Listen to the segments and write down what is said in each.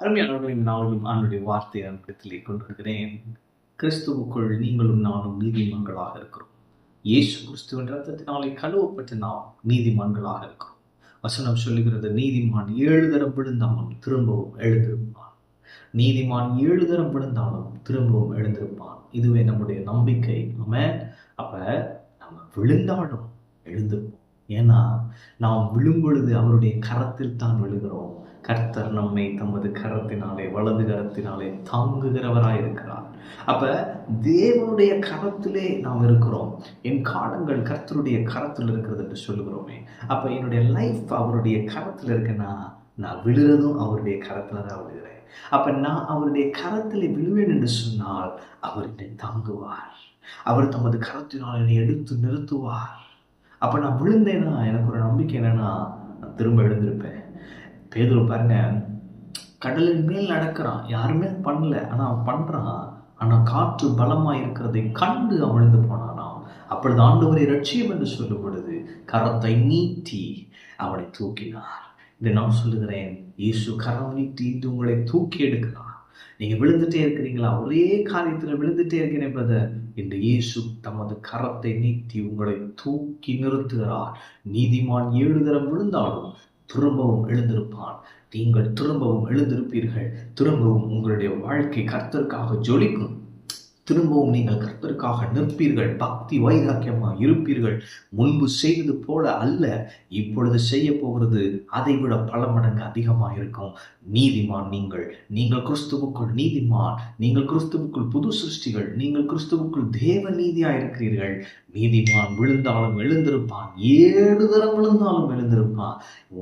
அருமையானவர்களின் நாளும் அவனுடைய வார்த்தையை அனுப்பத்திலே கொண்டிருக்கிறேன். கிறிஸ்துவுக்குள் நீங்களும் நானும் நீதிமான்களாக இருக்கிறோம். இயேசு கிறிஸ்துவின் ரத்தத்தினாலே கழுவப்பட்ட நாம் நீதிமான்களாக இருக்கிறோம். வசனம் சொல்லுகிறது நீதிமான் ஏழு தரம் விழுந்தாலும் திரும்பவும் எழுந்திருப்பான். நீதிமான் ஏழு தரம் விழுந்தாலும் திரும்பவும் எழுந்திருப்பான். இதுவே நம்முடைய நம்பிக்கை. நம்ம அப்ப நம்ம விழுந்தாலும் எழுந்திருப்போம். ஏன்னா நாம் விழும்பொழுது அவருடைய கரத்தில் தான் விழுகிறோம். கர்த்தர் நம்மை தமது கரத்தினாலே வலது கரத்தினாலே தாங்குகிறவராக இருக்கிறார் அப்போ தேவனுடைய கரத்திலே நாம் இருக்கிறோம். என் காலங்கள் கர்த்தருடைய கரத்தில் இருக்கிறது என்று சொல்லுகிறோமே. அப்போ என்னுடைய லைஃப் அவருடைய கரத்தில் இருக்குன்னா நான் விழுறதும் அவருடைய கரத்தில் தான் விழுகிறேன். அப்போ நான் அவருடைய கரத்தில் விழுவேன் என்று சொன்னால் அவர் என்னை தாங்குவார். அவர் தமது கரத்தினால் என்னை எடுத்து நிறுத்துவார். அப்போ நான் விழுந்தேன்னா எனக்கு ஒரு நம்பிக்கை என்னன்னா நான் திரும்ப எழுந்திருப்பேன். பேதில் பாருங்க கடலின் மேல் நடக்கிறான். யாருமே பண்ணல ஆனால் அவன் பண்ணுறான் ஆனால் காற்று பலமா இருக்கிறதை கண்டு அமிழ்ந்து போனானாம். அப்பொழுது ஆண்டவரை ரட்சியம் என்று சொல்லும் பொழுது கரத்தை நீட்டி அவனை தூக்கினார். இதை நான் சொல்லுகிறேன் இயேசு கரம் நீட்டி உங்களை தூக்கி எடுக்கிறார். நீங்க விழுந்துட்டே இருக்கிறீங்களா? ஒரே காரியத்துல விழுந்துட்டே இருக்கிறேன் பிரதர் என்று இயேசு தமது கரத்தை நீட்டி உங்களை தூக்கி நிறுத்துகிறார். நீதிமான் ஏழு தரம் விழுந்தாலும் திரும்பவும் எழுந்திருப்பான். நீங்கள் திரும்பவும் எழுந்திருப்பீர்கள். திரும்பவும் உங்களுடைய வாழ்க்கை கர்த்தருக்காக ஜொலிக்கும். திரும்பவும் நீங்கள் கர்த்தருக்காக நிற்பீர்கள் பக்தி வைராக்கியமாக இருப்பீர்கள். முன்பு செய்தது போல அல்ல இப்பொழுது செய்ய போகிறது அதை விட பல மடங்கு அதிகமாக இருக்கும். நீதிமான் நீங்கள் நீங்கள் கிறிஸ்துவுக்குள் நீதிமான் நீங்கள் கிறிஸ்துவுக்குள் புது சிருஷ்டிகள் நீங்கள் கிறிஸ்துவுக்குள் தேவ நீதியாக இருக்கிறீர்கள். நீதிமான் விழுந்தாலும் எழுந்திருப்பான் ஏழு தரம் விழுந்தாலும் எழுந்திருப்பான்.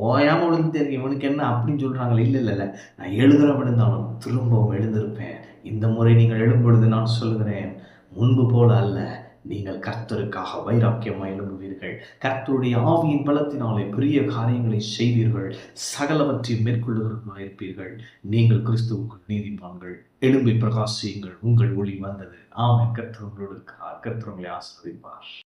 ஓயாம விழுந்து தெரியும் இவனுக்கு என்ன அப்படின்னு சொல்றாங்களே? இல்லை இல்லை இல்லை. நான் ஏழு தரம் விழுந்தாலும் திரும்பவும் எழுந்திருப்பேன். இந்த முறை நீங்கள் எழும்பொழுது நான் சொல்லுகிறேன் முன்பு போல அல்ல நீங்கள் கர்த்தருக்காக வைராக்கியமாக எழும்புவீர்கள். கர்த்தருடைய ஆவியின் பலத்தினாலே பெரிய காரியங்களை செய்வீர்கள். சகலவற்றை மேற்கொள்ளுகிறவர்களாக இருப்பீர்கள். நீங்கள் கிறிஸ்துவுக்குள் நீதிமான்கள். எழும்பி பிரகாசியுங்கள். உங்கள் ஒளி வந்தது. ஆமை கர்த்தவங்களோடு கர்த்தவங்களை இருக்கிறார்